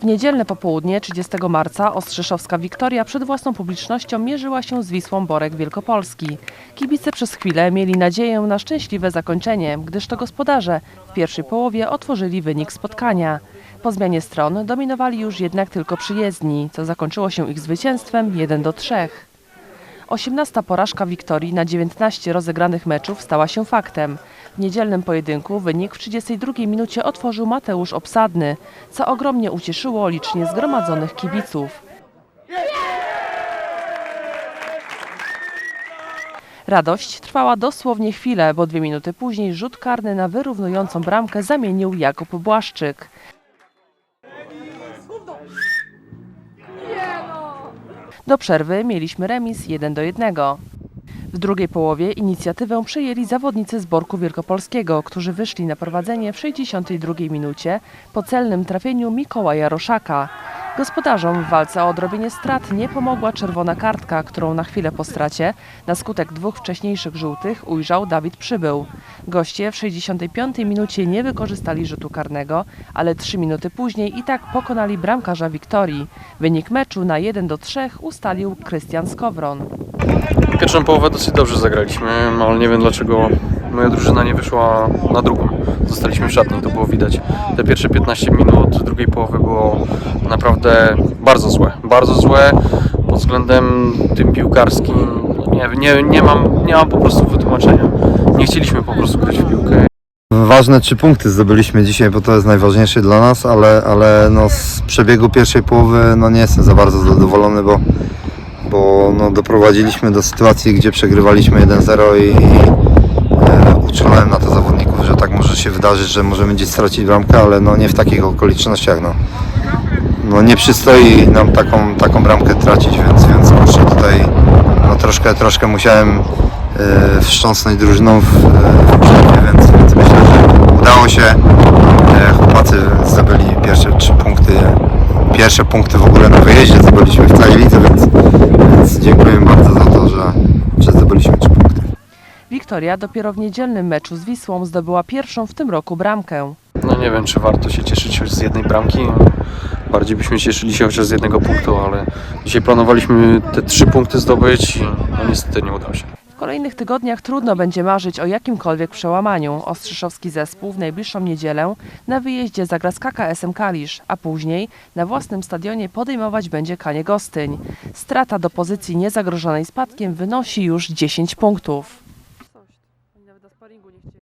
W niedzielne popołudnie 30 marca Ostrzeszowska Wiktoria przed własną publicznością mierzyła się z Wisłą Borek Wielkopolski. Kibice przez chwilę mieli nadzieję na szczęśliwe zakończenie, gdyż to gospodarze w pierwszej połowie otworzyli wynik spotkania. Po zmianie stron dominowali już jednak tylko przyjezdni, co zakończyło się ich zwycięstwem 1 do 3. 18 porażka Wiktorii na 19 rozegranych meczów stała się faktem. W niedzielnym pojedynku wynik w 32 minucie otworzył Mateusz Obsadny, co ogromnie ucieszyło licznie zgromadzonych kibiców. Radość trwała dosłownie chwilę, bo dwie minuty później rzut karny na wyrównującą bramkę zamienił Jakub Błaszczyk. Do przerwy mieliśmy remis 1 do 1. W drugiej połowie inicjatywę przejęli zawodnicy z Borku Wielkopolskiego, którzy wyszli na prowadzenie w 62 minucie po celnym trafieniu Mikołaja Roszaka. Gospodarzom w walce o odrobienie strat nie pomogła czerwona kartka, którą na chwilę po stracie, na skutek dwóch wcześniejszych żółtych, ujrzał Dawid Przybył. Goście w 65 minucie nie wykorzystali rzutu karnego, ale trzy minuty później i tak pokonali bramkarza Wiktorii. Wynik meczu na 1 do 3 ustalił Krystian Skowron. Pierwszą połowę dosyć dobrze zagraliśmy, ale nie wiem dlaczego moja drużyna nie wyszła na drugą. Zostaliśmy w szatni, to było widać. Te pierwsze 15 minut drugiej połowy było naprawdę bardzo złe. Bardzo złe pod względem tym piłkarskim. Nie, nie, nie, mam, nie mam po prostu wytłumaczenia. Nie chcieliśmy po prostu grać w piłkę. Ważne trzy punkty zdobyliśmy dzisiaj, bo to jest najważniejsze dla nas, ale, ale no z przebiegu pierwszej połowy no nie jestem za bardzo zadowolony, bo, bo no doprowadziliśmy do sytuacji, gdzie przegrywaliśmy 1-0 i, i uczulałem na to zawodników, że tak może się wydarzyć, że możemy gdzieś stracić bramkę, ale no nie w takich okolicznościach. No, no nie przystoi nam taką, taką bramkę tracić, więc, więc kurczę tutaj no troszkę, troszkę musiałem e, wstrząsnąć drużyną w, w przerwie, więc, więc myślę, że udało się. E, chłopacy zdobyli pierwsze trzy punkty, pierwsze punkty w ogóle na wyjeździe zdobyliśmy w całej lidze, więc dziękuję bardzo za to, że, że zdobyliśmy trzy punkty. Wiktoria dopiero w niedzielnym meczu z Wisłą zdobyła pierwszą w tym roku bramkę. No nie wiem, czy warto się cieszyć choć z jednej bramki. Bardziej byśmy cieszyli się chociaż z jednego punktu, ale dzisiaj planowaliśmy te trzy punkty zdobyć i no niestety nie udało się. W kolejnych tygodniach trudno będzie marzyć o jakimkolwiek przełamaniu. Ostrzeszowski zespół w najbliższą niedzielę na wyjeździe zagra z KKS-em Kalisz, a później na własnym stadionie podejmować będzie Kanie Gostyń. Strata do pozycji niezagrożonej spadkiem wynosi już 10 punktów monitoringu nie chcieli.